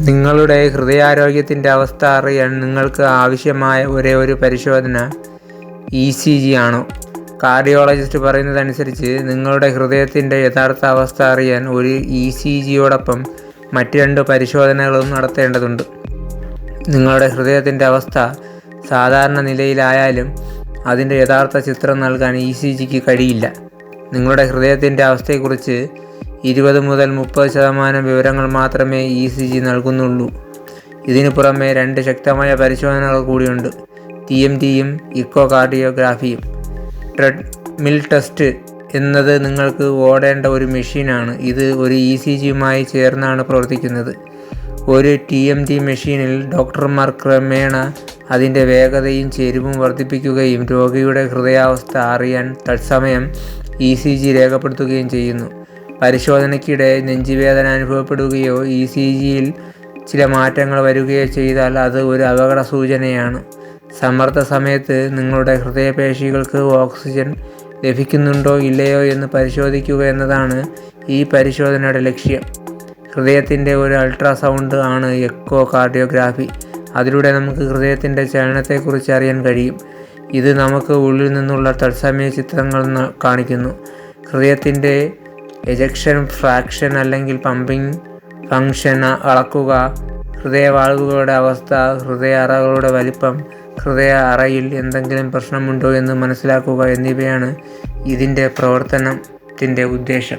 നിങ്ങളുടെ ഹൃദയാരോഗ്യത്തിന്റെ അവസ്ഥ അറിയാൻ നിങ്ങൾക്ക് ആവശ്യമായ ഒരേ ഒരു പരിശോധന ഇ സി ജി ആണോ? കാർഡിയോളജിസ്റ്റ് പറയുന്നതനുസരിച്ച് നിങ്ങളുടെ ഹൃദയത്തിന്റെ യഥാർത്ഥ അവസ്ഥ അറിയാൻ ഒരു ഇ സി ജിയോടൊപ്പം മറ്റ് രണ്ട് പരിശോധനകളും നടത്തേണ്ടതുണ്ട്. നിങ്ങളുടെ ഹൃദയത്തിന്റെ അവസ്ഥ സാധാരണ നിലയിലായാലും അതിന്റെ യഥാർത്ഥ ചിത്രം നൽകാൻ ഇ സി ജിക്ക് കഴിയില്ല. നിങ്ങളുടെ ഹൃദയത്തിന്റെ അവസ്ഥയെക്കുറിച്ച് ഇരുപത് മുതൽ മുപ്പത് ശതമാനം വിവരങ്ങൾ മാത്രമേ ഇ സി ജി നൽകുന്നുള്ളൂ. ഇതിനു പുറമെ രണ്ട് ശക്തമായ പരിശോധനകൾ കൂടിയുണ്ട്. ടി എം ടിയും ഇക്കോ കാർഡിയോഗ്രാഫിയും. ട്രെഡ് മിൽ ടെസ്റ്റ് എന്നത് നിങ്ങൾക്ക് ഓടേണ്ട ഒരു മെഷീനാണ്. ഇത് ഒരു ഇ സി ജിയുമായി ചേർന്നാണ് പ്രവർത്തിക്കുന്നത്. ഒരു ടി എം ടി മെഷീനിൽ ഡോക്ടർമാർ ക്രമേണ അതിന്റെ വേഗതയും ചെരിവും വർദ്ധിപ്പിക്കുകയും രോഗിയുടെ ഹൃദയാവസ്ഥ അറിയാൻ തത്സമയം ഇ സി ജി രേഖപ്പെടുത്തുകയും ചെയ്യുന്നു. പരിശോധനയ്ക്കിടെ നെഞ്ചുവേദന അനുഭവപ്പെടുകയോ ഇ സി ജിയിൽ ചില മാറ്റങ്ങൾ വരികയോ ചെയ്താൽ അത് ഒരു അപകട സൂചനയാണ് സമ്മർദ്ദ സമയത്ത് നിങ്ങളുടെ ഹൃദയപേശികൾക്ക് ഓക്സിജൻ ലഭിക്കുന്നുണ്ടോ ഇല്ലയോ എന്ന് പരിശോധിക്കുക എന്നതാണ് ഈ പരിശോധനയുടെ ലക്ഷ്യം. ഹൃദയത്തിന്റെ ഒരു അൾട്രാസൗണ്ട് ആണ് എക്കോ കാർഡിയോഗ്രാഫി അതിലൂടെ നമുക്ക് ഹൃദയത്തിന്റെ ചലനത്തെക്കുറിച്ച് അറിയാൻ കഴിയും. ഇത് നമുക്ക് ഉള്ളിൽ നിന്നുള്ള തത്സമയ ചിത്രങ്ങൾ കാണിക്കുന്നു. ഹൃദയത്തിന്റെ എജക്ഷൻ ഫ്രാക്ഷൻ അല്ലെങ്കിൽ പമ്പിംഗ് ഫങ്ഷൻ അളക്കുക ഹൃദയവാൾവുകളുടെ അവസ്ഥ ഹൃദയ അറകളുടെ വലിപ്പം ഹൃദയ അറയിൽ എന്തെങ്കിലും പ്രശ്നമുണ്ടോ എന്ന് മനസ്സിലാക്കുക എന്നിവയാണ് ഇതിന്റെ പ്രവർത്തനത്തിന്റെ ഉദ്ദേശം.